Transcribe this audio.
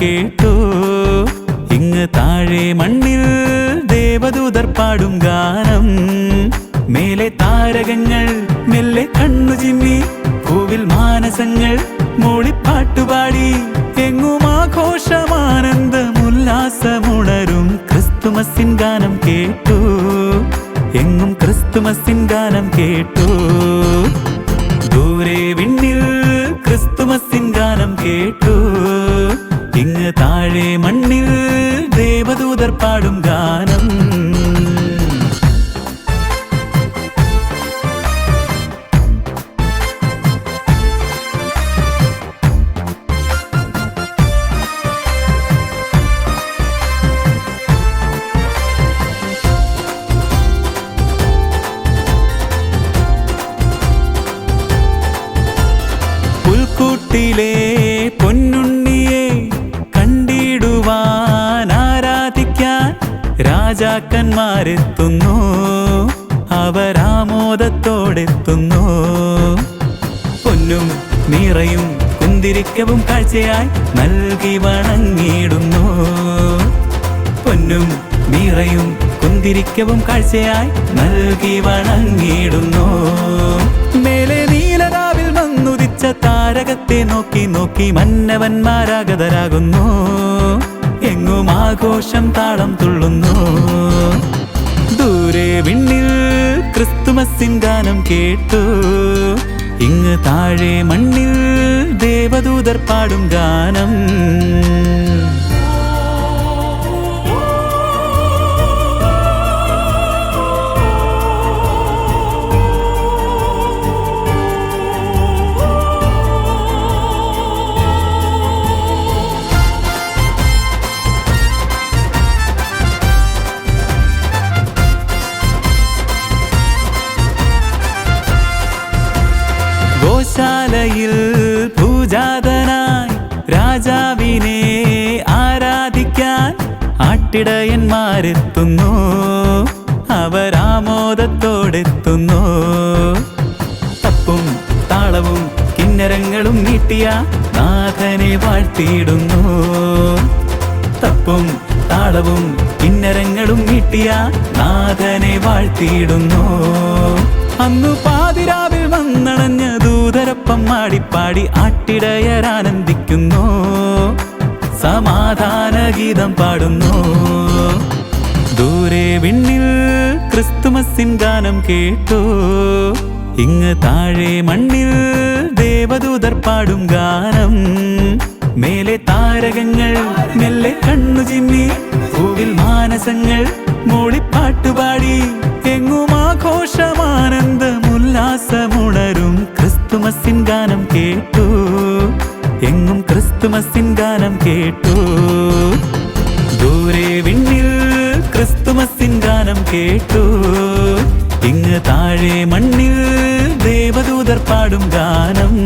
കേട്ടു. ഇങ്ങ് താഴെ മണ്ണിൽ ദേവദൂതർ പാടും ഗാനം. മേലെ താരകങ്ങൾ മെല്ലെ കണ്ണു ചിമ്മി പൂവിൽ മാനസങ്ങൾ മൂളിപ്പാട്ടുപാടി എങ്ങും ആഘോഷമാനന്ദമുല്ലാസമുണരും ക്രിസ്തുമസിൻ ഗാനം കേട്ടു. എങ്ങും ക്രിസ്തുമസിൻ ഗാനം കേട്ടു. ദൂരെ വിണ്ണിൽ ക്രിസ്തുമസിൻ ഗാനം കേട്ടു. ഇങ്ങ് താഴെ മണ്ണിൽ ദേവദൂതർ പാടും ഗാനം. രാജാക്കന്മാരെത്തുന്നു. അവരാമോദത്തോടെത്തുന്നു പൊന്നും നിറയും കുന്തിരിക്കവും കാഴ്ചയായി നൽകി വണങ്ങിയിടുന്നു. പൊന്നും നിറയും കുന്തിരിക്കവും കാഴ്ചയായി നൽകി വണങ്ങിയിടുന്നു. മേലെ നീലരാവിൽ വന്നുദിച്ച താരകത്തെ നോക്കി നോക്കി മന്നവന്മാരാഗതരാകുന്നു. ആഘോഷം താളം തുള്ളുന്നു. ദൂരെ വിണ്ണിൽ ക്രിസ്തുമസിൻ ഗാനം കേട്ടു. ഇങ്ങ് താഴെ മണ്ണിൽ ദേവദൂതർ പാടും ഗാനം. ഗോശാലയിൽ പൂജാതനായി രാജാവിനെ ആരാധിക്കാൻ ആട്ടിടയന്മാരെത്തുന്നു. അവരാമോദത്തോടെത്തുന്നു തപ്പും താളവും കിന്നരങ്ങളും നീട്ടിയ നാഥനെ വാഴ്ത്തിയിടുന്നു. തപ്പും താളവും കിന്നരങ്ങളും നീട്ടിയ നാഥനെ വാഴ്ത്തിയിടുന്നു. അന്നു പാതിരാവിൽ വന്നണഞ്ഞ ദൂതരപ്പം മാടിപ്പാടി ആട്ടിടയരാനന്ദിക്കുന്നു. സമാധാന ഗീതം പാടുന്നു. ദൂരെ വിണ്ണിൽ ക്രിസ്തുമസിൻ ഗാനം കേട്ടു. ഇങ്ങ് താഴെ മണ്ണിൽ ദേവദൂതർ പാടും ഗാനം. മേലെ താരകങ്ങൾ മെല്ലെ കണ്ണു ചിമ്മി പൂവിൽ മാനസങ്ങൾ മൂളിപ്പാട്ടുപാടി. എങ്ങും ആഘോഷമാനന്ദമുല്ലാസമുണരും ക്രിസ്തുമസിൻ ഗാനം കേട്ടു. എങ്ങും ക്രിസ്തുമസിൻ ഗാനം കേട്ടു. ദൂരെ വിണ്ണിൽ ക്രിസ്തുമസിൻ ഗാനം കേട്ടു. ഇങ്ങ് താഴെ മണ്ണിൽ ദേവദൂതർ പാടും ഗാനം.